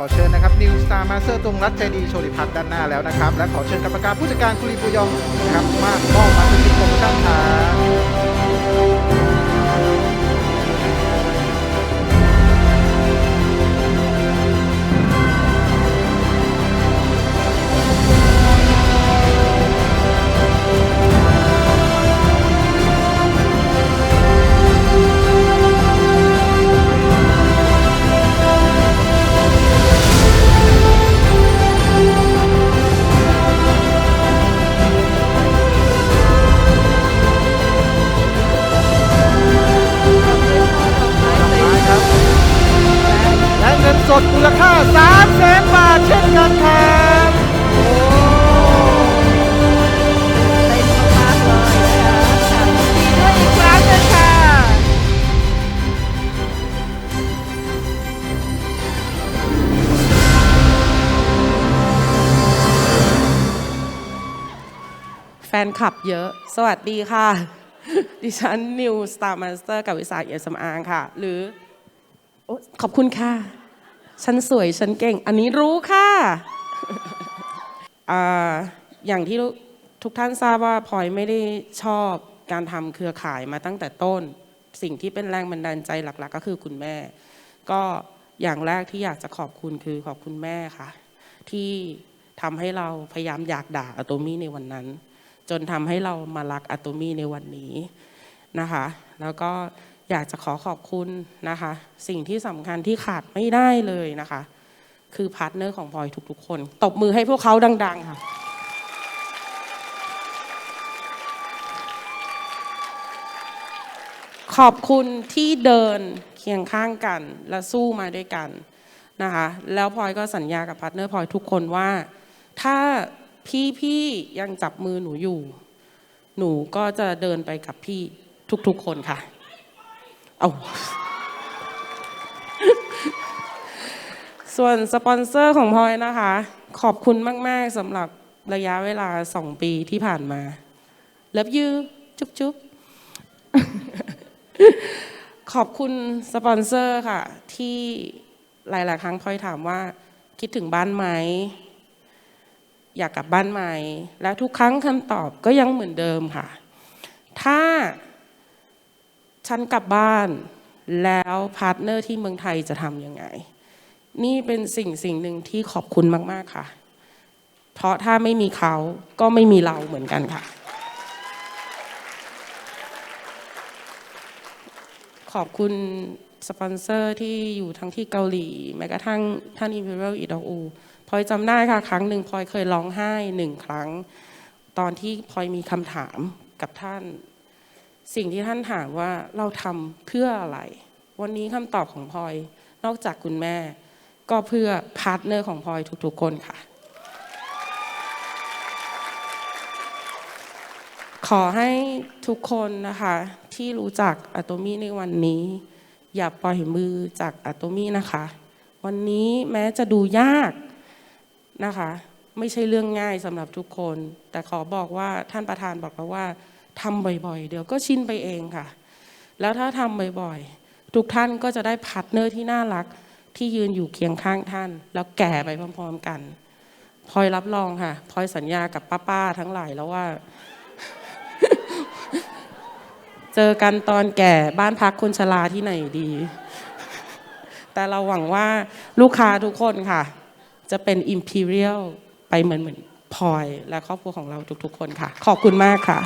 ขอเชิญนะครับนิวสตาร์มาสเตอร์ตรงรัฐใจดีโชติพัฒน์ด้านหน้าแล้วนะครับ และขอเชิญกรรมการผู้จัดการคุริปุยองนะครับมากมอบมาที่โปรโมชั่นครับ ลค่า3แสนบาทเช่นกันครับโอ้เต็มมากๆเลยนะคะดีด้วยอีกครั้งหนึงค่ะ แฟนคลับเยอะ สวัสดีค่ะ ดิฉันนิวสตาร์มาสเตอร์กับวิสาเอียสำอางค่ะ หรือโอ๊ยขอบคุณค่ะ ฉันสวยฉันเก่ง อันนี้รู้ค่ะอย่างที่ทุกท่านทราบว่าพลอยไม่ได้ชอบการทำเครือข่ายมาตั้งแต่ต้น สิ่งที่เป็นแรงบันดาลใจหลัก ๆ ก็คือคุณแม่ ก็อย่างแรกที่อยากจะขอบคุณคือขอบคุณแม่ค่ะ ที่ทำให้เราพยายามอยากด่าอะโตมี่ในวันนั้น จนทำให้เรามารักอะโตมี่ในวันนี้นะคะ แล้วก็ อยากจะขอขอบคุณนะคะ สิ่งที่สำคัญที่ขาดไม่ได้เลยนะคะ คือพาร์ทเนอร์ของพลอยทุกๆ คน ตบมือให้พวกเขาดัง ๆ ค่ะ ขอบคุณที่เดินเคียงข้างกันและสู้มาด้วยกันนะคะ แล้วพลอยก็สัญญากับพาร์ทเนอร์พลอยทุกคนว่า ถ้าพี่ๆยังจับมือหนูอยู่ หนูก็จะเดินไปกับพี่ทุกๆ คนค่ะ เอาส่วนสปอนเซอร์ของพลอยนะคะ ขอบคุณมาก ๆสำหรับระยะเวลาสองปีที่ผ่านมา Love you จุ๊บจุ๊บขอบคุณสปอนเซอร์ค่ะ ที่หลาย ๆ ครั้งพลอยถามว่า คิดถึงบ้านไหม อยากกลับบ้านไหม และทุกครั้งคำตอบก็ยังเหมือนเดิมค่ะ ถ้า ฉันกลับบ้านแล้วพาร์ทเนอร์ที่เมืองไทยจะทำยังไง นี่เป็นสิ่งสิ่งหนึ่งที่ขอบคุณมาก ๆ ค่ะ เพราะถ้าไม่มีเขาก็ไม่มีเราเหมือนกันค่ะ ขอบคุณสปอนเซอร์ที่อยู่ทั้งที่เกาหลี แม้กระทั่งท่าน Imperial i d o u พลอยจำได้ค่ะ ครั้งหนึ่งพลอยเคยร้องไห้หนึ่งครั้ง ตอนที่พลอยมีคำถามกับท่าน สิ่งที่ท่านถามว่าเราทำเพื่ออะไร วันนี้คำตอบของพลอยนอกจากคุณแม่ ก็เพื่อพาร์ทเนอร์ของพลอยทุกๆคนค่ะ ขอให้ทุกคนนะคะ ที่รู้จักอะโตมี่ในวันนี้ อย่าปล่อยมือจากอะโตมี่นะคะ วันนี้แม้จะดูยากนะคะ ไม่ใช่เรื่องง่ายสำหรับทุกคน แต่ขอบอกว่าท่านประธานบอกแล้วว่า ทำบ่อยๆ เดี๋ยวก็ชินไปเองค่ะ แล้วถ้าทำบ่อยๆ ทุกท่านก็จะได้พาร์ทเนอร์ที่น่ารักที่ยืนอยู่เคียงข้างท่าน แล้วแก่ไปพร้อมๆกันพลอยรับรองค่ะพลอยสัญญากับป้าๆทั้งหลายแล้วว่า เจอกันตอนแก่บ้านพักคนชราที่ไหนดี แต่เราหวังว่าลูกค้าทุกคนค่ะ จะเป็น Imperial ไปเหมือนเหมือนพลอยและครอบครัวของเราทุกๆคนค่ะ ขอบคุณมากค่ะ